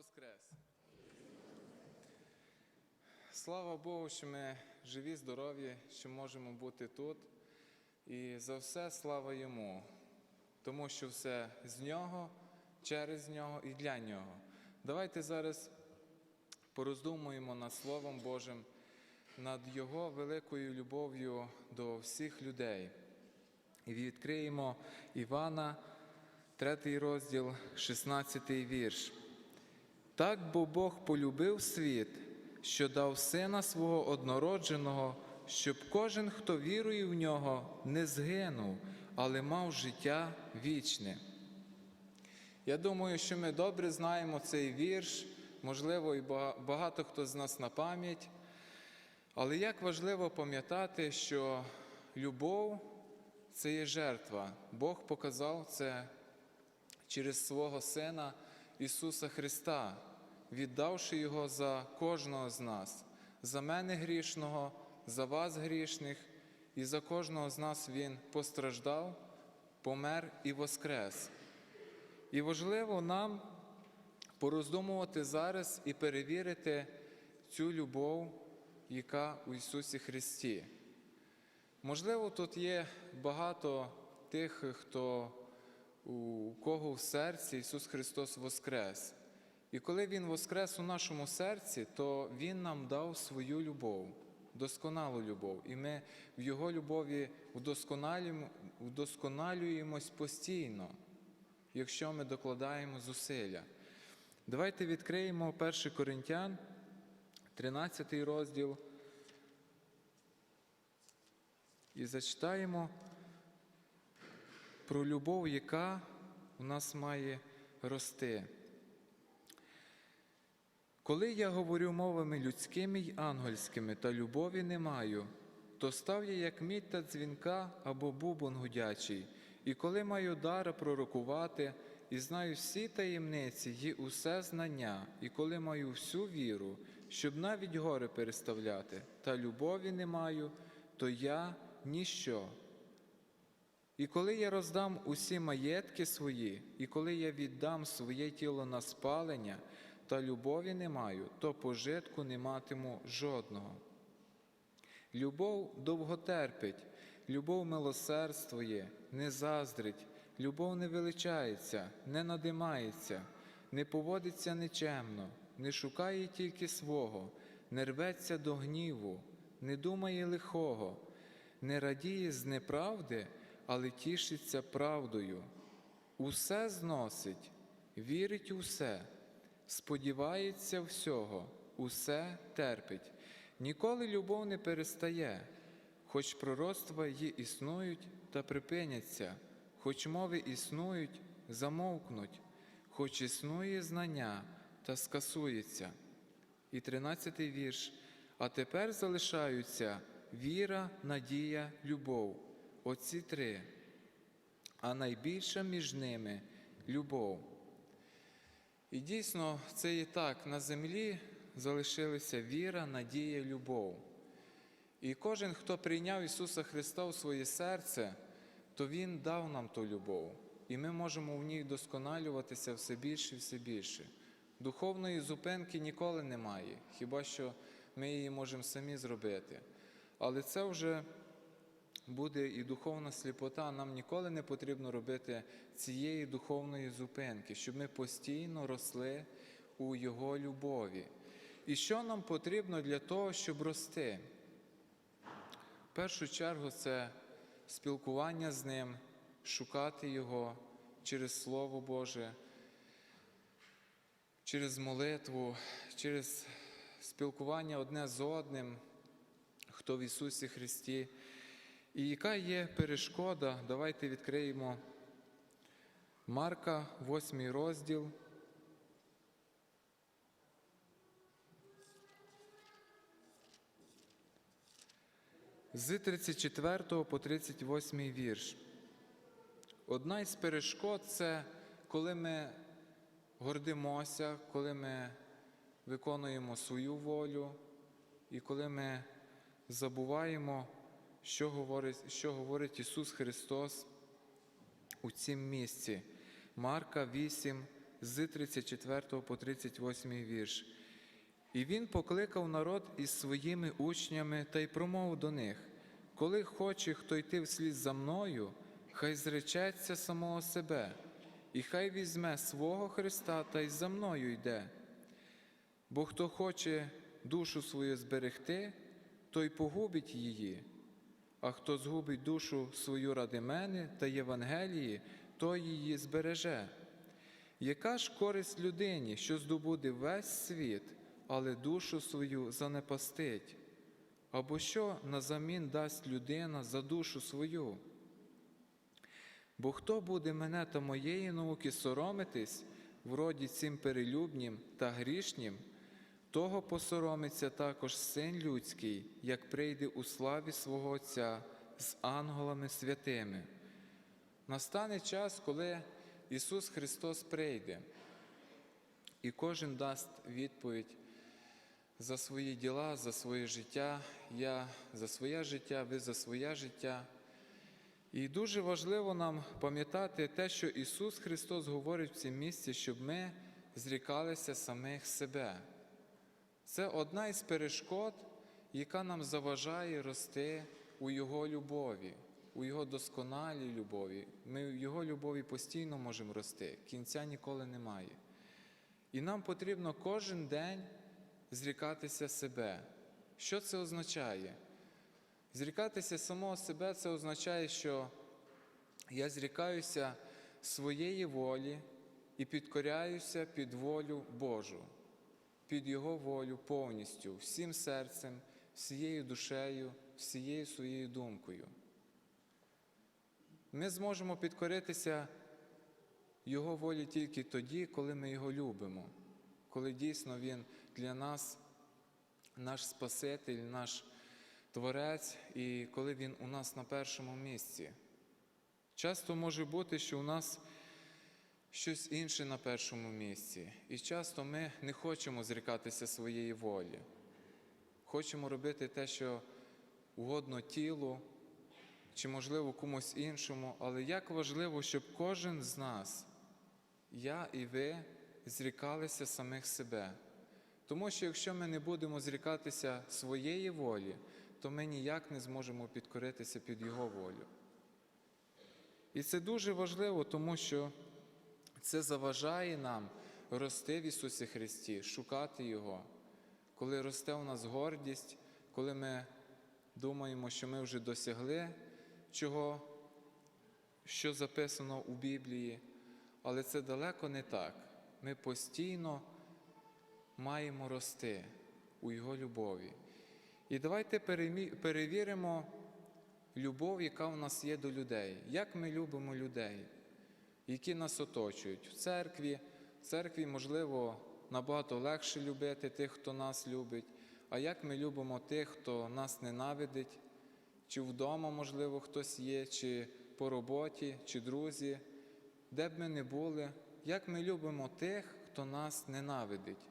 Воскрес! Слава Богу, що ми живі, здорові, що можемо бути тут. І за все слава Йому, тому що все з Нього, через Нього і для Нього. Давайте зараз пороздумуємо над Словом Божим, над Його великою любов'ю до всіх людей. І відкриємо Івана, 3 розділ, 16 вірш. Так бо Бог полюбив світ, що дав сина свого однородженого, щоб кожен, хто вірує в нього, не згинув, але мав життя вічне. Я думаю, що ми добре знаємо цей вірш, можливо, і багато хто з нас на пам'ять. Але як важливо пам'ятати, що любов це є жертва. Бог показав це через свого Сина Ісуса Христа, віддавши Його за кожного з нас, за мене грішного, за вас грішних, і за кожного з нас Він постраждав, помер і воскрес. І важливо нам пороздумувати зараз і перевірити цю любов, яка у Ісусі Христі. Можливо, тут є багато тих, хто у кого в серці Ісус Христос воскрес. І коли Він воскрес у нашому серці, то Він нам дав свою любов, досконалу любов. І ми в Його любові вдосконалюємось постійно, якщо ми докладаємо зусилля. Давайте відкриємо 1 Коринтян, 13 розділ. І зачитаємо про любов, яка у нас має рости. Коли я говорю мовами людськими й ангельськими та любові не маю, то став я як мідь та дзвінка або бубон гудячий, і коли маю дар пророкувати, і знаю всі таємниці і усе знання, і коли маю всю віру, щоб навіть гори переставляти, та любові не маю, то я ніщо. І коли я роздам усі маєтки свої, і коли я віддам своє тіло на спалення, та любові не маю, то пожитку не матиму жодного. Любов довготерпить, любов милосердствує, не заздрить, любов не величається, не надимається, не поводиться нечемно, не шукає тільки свого, не рветься до гніву, не думає лихого, не радіє з неправди, але тішиться правдою. Усе зносить, вірить у все, сподівається всього, усе терпить. Ніколи любов не перестає, хоч пророцтва її існують та припиняться, хоч мови існують, замовкнуть, хоч існує знання та скасується. І тринадцятий вірш. А тепер залишаються віра, надія, любов. Оці три. А найбільша між ними любов. І дійсно, це і так, на землі залишилися віра, надія, любов. І кожен, хто прийняв Ісуса Христа у своє серце, то Він дав нам ту любов. І ми можемо в ній досконалюватися все більше і все більше. Духовної зупинки ніколи немає, хіба що ми її можемо самі зробити. Але це вже буде і духовна сліпота. Нам ніколи не потрібно робити цієї духовної зупинки, щоб ми постійно росли у Його любові. І що нам потрібно для того, щоб рости? В першу чергу це спілкування з Ним, шукати Його через Слово Боже, через молитву, через спілкування одне з одним, хто в Ісусі Христі. І яка є перешкода? Давайте відкриємо Марка, 8 розділ. З 34 по 38 вірш. Одна із перешкод це коли ми гордимося, коли ми виконуємо свою волю, і коли ми забуваємо, що говорить, що говорить Ісус Христос у цім місці. Марка 8, з 34 по 38 вірш. І він покликав народ із своїми учнями та й промовив до них: Коли хоче хто йти вслід за мною, хай зречеться самого себе, і хай візьме свого Христа та й за мною йде. Бо хто хоче душу свою зберегти, той погубить її, а хто згубить душу свою ради мене та Євангелії, той її збереже. Яка ж користь людині, що здобуде весь світ, але душу свою занепастить? Або що назамін дасть людина за душу свою? Бо хто буде мене та моєї науки соромитись, вроді цим перелюбнім та грішнім, того посоромиться також син людський, як прийде у славі свого Отця з ангелами святими. Настане час, коли Ісус Христос прийде, і кожен дасть відповідь за свої діла, за своє життя, я за своє життя, ви за своє життя. І дуже важливо нам пам'ятати те, що Ісус Христос говорить в цьому місці, щоб ми зрікалися самих себе. Це одна із перешкод, яка нам заважає рости у Його любові, у Його досконалій любові. Ми в Його любові постійно можемо рости, кінця ніколи немає. І нам потрібно кожен день зрікатися себе. Що це означає? Зрікатися самого себе це означає, що я зрікаюся своєї волі і підкоряюся під волю Божу, під Його волю повністю, всім серцем, всією душею, всією своєю думкою. Ми зможемо підкоритися Його волі тільки тоді, коли ми Його любимо, коли дійсно Він для нас наш Спаситель, наш Творець, і коли Він у нас на першому місці. Часто може бути, що у нас щось інше на першому місці, і часто ми не хочемо зрікатися своєї волі. Хочемо робити те, що угодно тілу, чи, можливо, комусь іншому, але як важливо, щоб кожен з нас, я і ви, зрікалися самих себе. Тому що якщо ми не будемо зрікатися своєї волі, то ми ніяк не зможемо підкоритися під Його волю. І це дуже важливо, тому що це заважає нам рости в Ісусі Христі, шукати Його. Коли росте у нас гордість, коли ми думаємо, що ми вже досягли чого, що записано у Біблії, але це далеко не так. Ми постійно маємо рости у Його любові. І давайте перевіримо любов, яка в нас є до людей. Як ми любимо людей, які нас оточують. В церкві, в церкві, можливо, набагато легше любити тих, хто нас любить. А як ми любимо тих, хто нас ненавидить, чи вдома, можливо, хтось є, чи по роботі, чи друзі, де б ми не були, як ми любимо тих, хто нас ненавидить,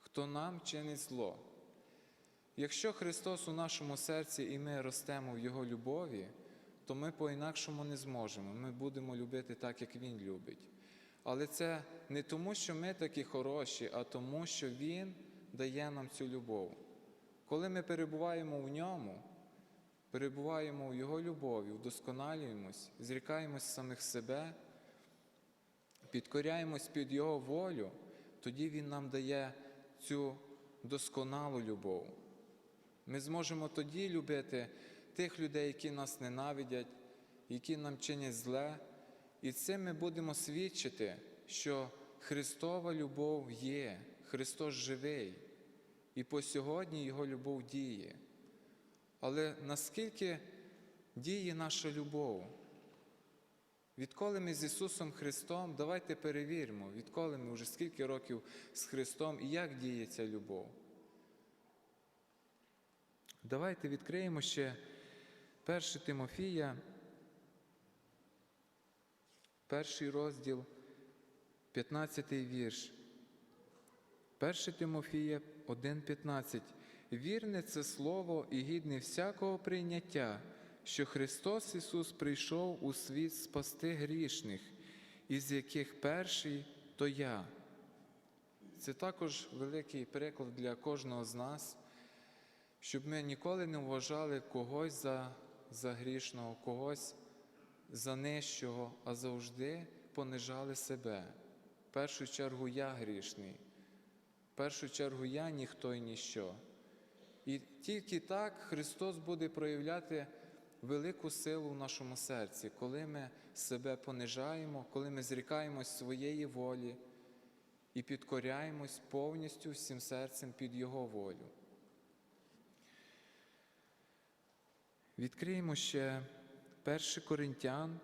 хто нам чинить зло. Якщо Христос у нашому серці і ми ростемо в Його любові, то ми по-інакшому не зможемо. Ми будемо любити так, як Він любить. Але це не тому, що ми такі хороші, а тому, що Він дає нам цю любов. Коли ми перебуваємо в ньому, перебуваємо в Його любові, вдосконалюємось, зрікаємось самих себе, підкоряємось під Його волю, тоді Він нам дає цю досконалу любов. Ми зможемо тоді любити тих людей, які нас ненавидять, які нам чинять зле, і цим ми будемо свідчити, що Христова любов є, Христос живий, і по сьогодні Його любов діє. Але наскільки діє наша любов? Відколи ми з Ісусом Христом, давайте перевіримо, відколи ми вже скільки років з Христом і як діє ця любов. Давайте відкриємо ще 1 Тимофія, перший розділ, 15 вірш. 1 Тимофія 1,15. Вірне це слово і гідне всякого прийняття, що Христос Ісус прийшов у світ спасти грішних, із яких перший то я. Це також великий приклад для кожного з нас, щоб ми ніколи не вважали когось за, за грішного, когось за нижчого, а завжди понижали себе. В першу чергу я грішний, в першу чергу я ніхто і ніщо. І тільки так Христос буде проявляти велику силу в нашому серці, коли ми себе понижаємо, коли ми зрікаємось своєї волі і підкоряємось повністю всім серцем під Його волю. Відкриємо ще 1 Коринтян,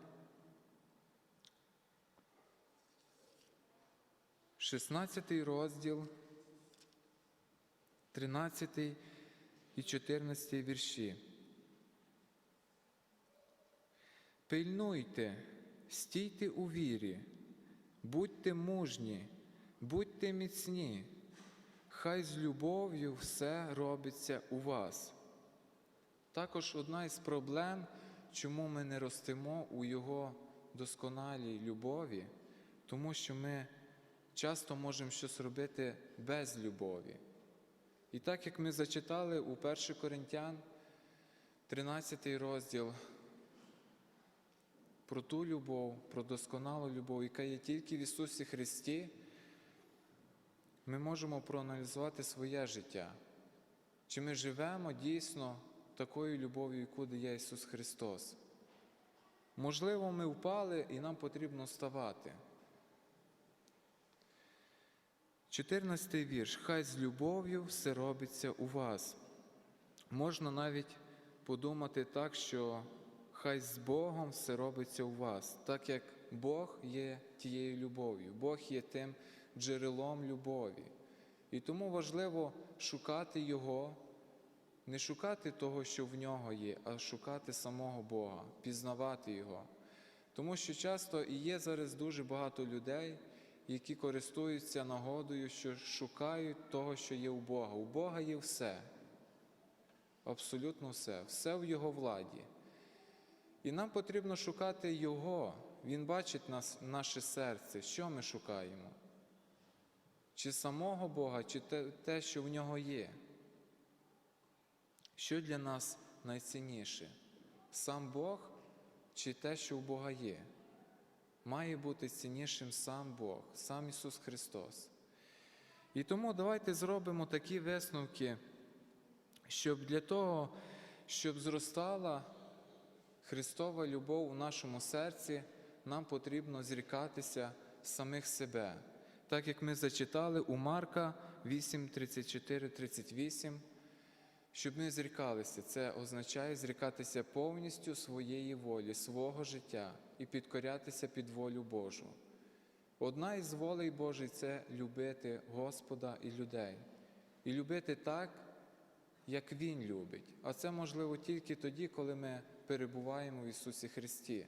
16 розділ, 13 і 14 вірші. Пильнуйте, стійте у вірі, будьте мужні, будьте міцні, хай з любов'ю все робиться у вас. Також одна із проблем, чому ми не ростемо у Його досконалій любові, тому що ми часто можемо щось робити без любові. І так як ми зачитали у 1 Коринтян, 13 розділ, про ту любов, про досконалу любов, яка є тільки в Ісусі Христі, ми можемо проаналізувати своє життя. Чи ми живемо дійсно такою любов'ю, яку дає Ісус Христос? Можливо, ми впали і нам потрібно вставати. 14 вірш. Хай з любов'ю все робиться у вас. Можна навіть подумати так, що хай з Богом все робиться у вас, так як Бог є тією любов'ю, Бог є тим джерелом любові. І тому важливо шукати Його, не шукати того, що в нього є, а шукати самого Бога, пізнавати Його. Тому що часто і є зараз дуже багато людей, які користуються нагодою, що шукають того, що є у Бога. У Бога є все, абсолютно все, все в Його владі. І нам потрібно шукати Його. Він бачить нас, наше серце, що ми шукаємо. Чи самого Бога, чи те, те, що в нього є. Що для нас найцінніше? Сам Бог чи те, що у Бога є? Має бути ціннішим сам Бог, сам Ісус Христос. І тому давайте зробимо такі висновки, щоб для того, щоб зростала Христова любов у нашому серці, нам потрібно зрікатися самих себе. Так як ми зачитали у Марка 8, 34, 38, щоб ми зрікалися, це означає зрікатися повністю своєї волі, свого життя і підкорятися під волю Божу. Одна із волей Божої це любити Господа і людей. І любити так, як Він любить. А це можливо тільки тоді, коли ми перебуваємо в Ісусі Христі.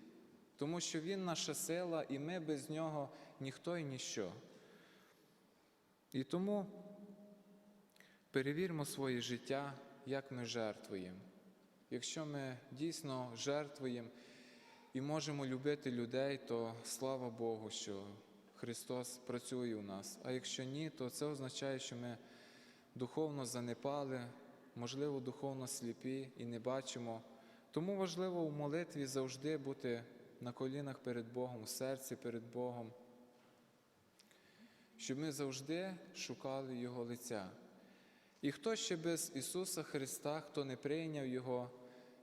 Тому що Він наша сила, і ми без Нього ніхто і ніщо. І тому перевірмо своє життя, як ми жертвуємо. Якщо ми дійсно жертвуємо і можемо любити людей, то слава Богу, що Христос працює у нас. А якщо ні, то це означає, що ми духовно занепали, можливо, духовно сліпі і не бачимо. Тому важливо у молитві завжди бути на колінах перед Богом, в серці перед Богом, щоб ми завжди шукали Його лиця. І хто ще без Ісуса Христа, хто не прийняв Його,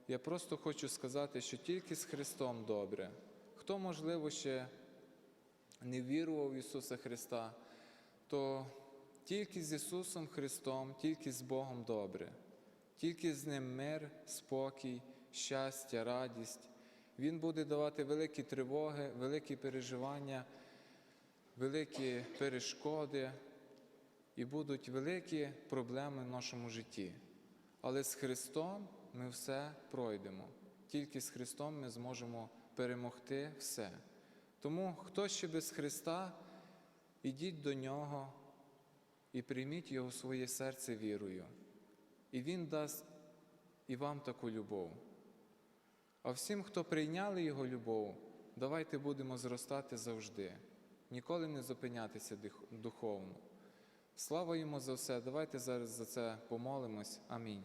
я просто хочу сказати, що тільки з Христом добре. Хто, можливо, ще не вірував в Ісуса Христа, то тільки з Ісусом Христом, тільки з Богом добре, тільки з Ним мир, спокій, щастя, радість. Він буде давати великі тривоги, великі переживання, великі перешкоди і будуть великі проблеми в нашому житті. Але з Христом ми все пройдемо. Тільки з Христом ми зможемо перемогти все. Тому хто ще без Христа, ідіть до Нього і прийміть Його в своє серце вірою. І Він дасть і вам таку любов. А всім, хто прийняли Його любов, давайте будемо зростати завжди. ніколи не зупинятися духовно. Слава йому за все. Давайте зараз за це помолимось. Амінь.